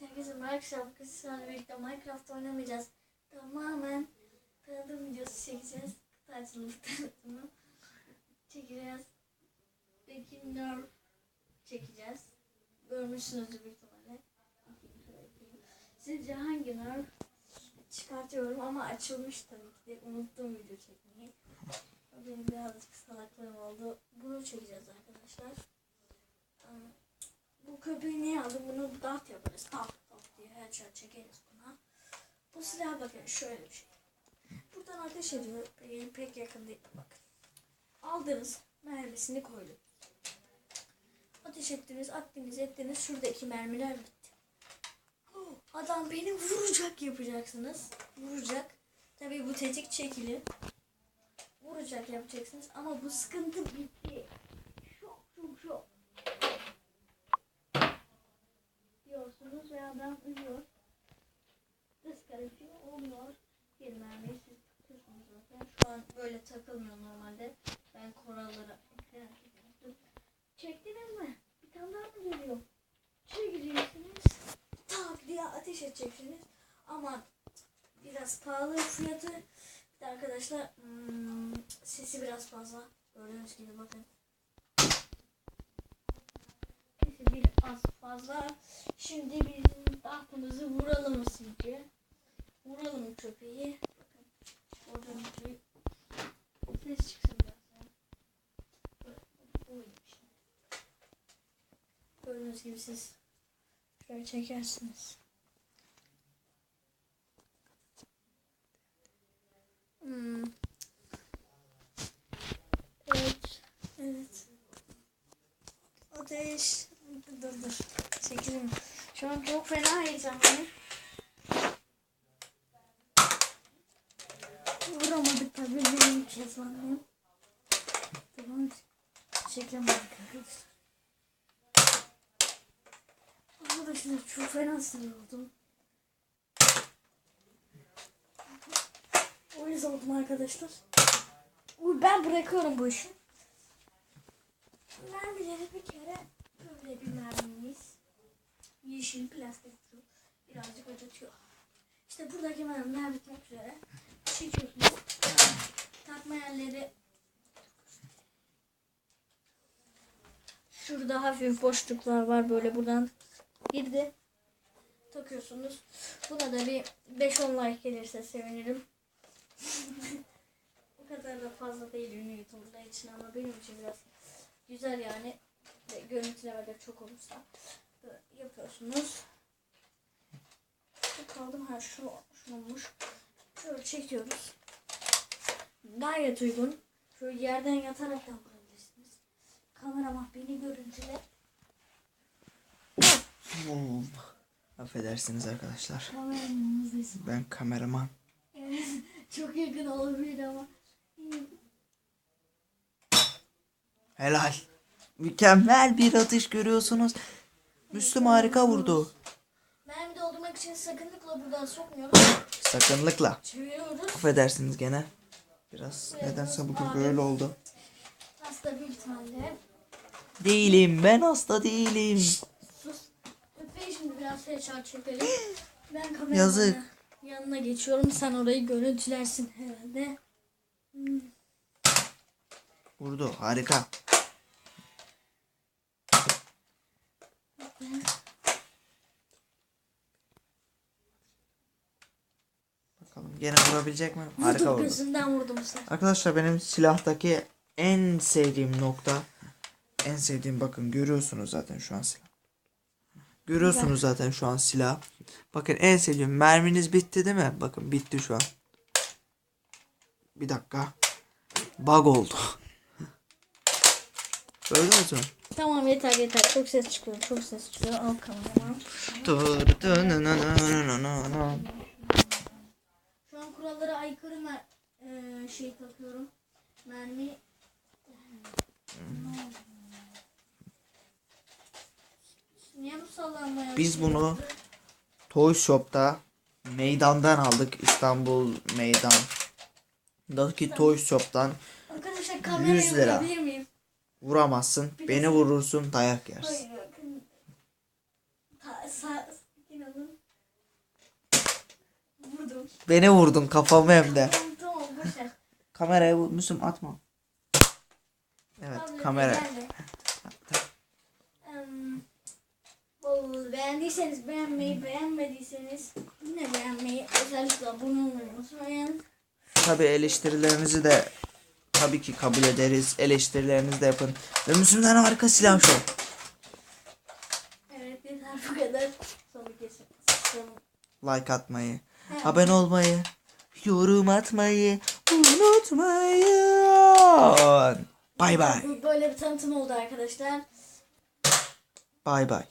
Herkese Minecraft arkadaşlarla birlikte Minecraft oynamayacağız. Tamamen tanıtım videosu çekeceğiz. Kutu açılımı tanıtımı çekeceğiz. Peki nerf çekeceğiz. Görmüşsünüzdür büyük ihtimalle. Sizce hangi nerf çıkartıyorum ama açılmış tabii ki de unuttum video çekmeyi. Benim birazcık salaklığım oldu. Bunu çekeceğiz arkadaşlar. Ee, Bu aldım? Bunu dart yaparız. Dart dart diye headshot çekeriz buna. Bu silah bakın şöyle bir şey. Buradan ateş ediyor. Pek, pek yakın değil. Bakın. Aldınız. Mermisini koydunuz. Ateş ettiniz, attınız, ettiniz. Şuradaki mermiler bitti. Oh, Adam beni vuracak yapacaksınız. Vuracak. Tabii bu tetik çekili. Vuracak yapacaksınız. Ama bu sıkıntı bitti. Böyle takılmıyor normalde. Ben yaptım. Çektiniz mi? Bir tane daha mı geliyor? Çekeceksiniz. Tak diye ateş edeceksiniz. Ama biraz pahalı fiyatı. Bir de arkadaşlar hmm, sesi biraz fazla. Gördüğünüz gibi bakın. Sesi biraz fazla. Şimdi biz tahtımızı vuralım sizce? Vuralım köpeği. Bakın. Gördüğünüz gibi ses çıksın biraz. ya. Böyle, böyle bir şey. Gördüğünüz gibi siz şöyle çekersiniz. Hmm. Evet. Evet. Ateş. Dur dur. Çekelim. Şu an çok fena heyecanlıyım. Vuramadık tabii benim heyecanlıyım. Tamam. Çekemedik arkadaşlar. Arkadaşlar çok fena sinir oldum. O yüzden oldum arkadaşlar. Uy, ben bırakıyorum bu işi. Mermileri bir kere böyle bir mermimiz. Yeşil plastik su. Birazcık acıtıyor. İşte buradaki mermiler bitmek üzere. Çekiyorsunuz. Takma yerleri Şurada hafif boşluklar var böyle buradan girdi. Takıyorsunuz. Buna da bir 5-10 like gelirse sevinirim. o kadar da fazla değil ünlü YouTuber'lar için ama benim için biraz güzel yani. Ve görüntülemede çok olursa böyle yapıyorsunuz. Kaldım ha şu şunmuş. Şöyle çekiyoruz. Gayet uygun. Şöyle yerden yatarak da vurabilirsiniz. Kameraman beni görüntüle. Affedersiniz arkadaşlar. Ben kameraman. Evet, çok yakın olabilir ama. Helal. Mükemmel bir atış görüyorsunuz. Müslüm harika vurdu. Mermi doldurmak için sakınlıkla buradan sokmuyoruz. Sakınlıkla. Çeviriyoruz. Affedersiniz gene. Biraz nedense bugün böyle oldu. Hasta büyük ihtimalle. Değilim ben hasta değilim. Sus. Biraz headshot çekelim. Ben kameranın Yazık. yanına geçiyorum. Sen orayı görüntülersin herhalde. Hmm. Vurdu harika. Bakalım gene vurabilecek mi? Harika vurdu. gözünden vurdum sen. Arkadaşlar benim silahtaki en sevdiğim nokta en sevdiğim bakın görüyorsunuz zaten şu an silah. Görüyorsunuz zaten şu an silah. Bakın en sevdiğim merminiz bitti değil mi? Bakın bitti şu an. Bir dakika. Bug oldu. Gördünüz mü? Tamam yeter yeter. Çok ses çıkıyor. Çok ses çıkıyor. Al kameraman. Şu an kurallara aykırı mer şey takıyorum. Mermi. Biz bunu Toy Shop'ta meydandan aldık. İstanbul meydandaki Toy Shop'tan Arkadaşlar kamerayı 100 lira. Miyim? Vuramazsın. Beni vurursun dayak yersin. Beni vurdun kafamı hem de. Tamam, vurmuşum atma. Evet Abi, kamera. Beğendiyseniz beğenmeyi, beğenmediyseniz yine beğenmeyi, özellikle abone olmayı unutmayın. Tabi eleştirilerinizi de tabii ki kabul ederiz. Eleştirilerinizi de yapın. Ve Müslüm'den harika silah şu. Evet yeter bu kadar. Like atmayı, abone olmayı, yorum atmayı unutmayın. Bay bay. Böyle bir tanıtım oldu arkadaşlar. Bay bay.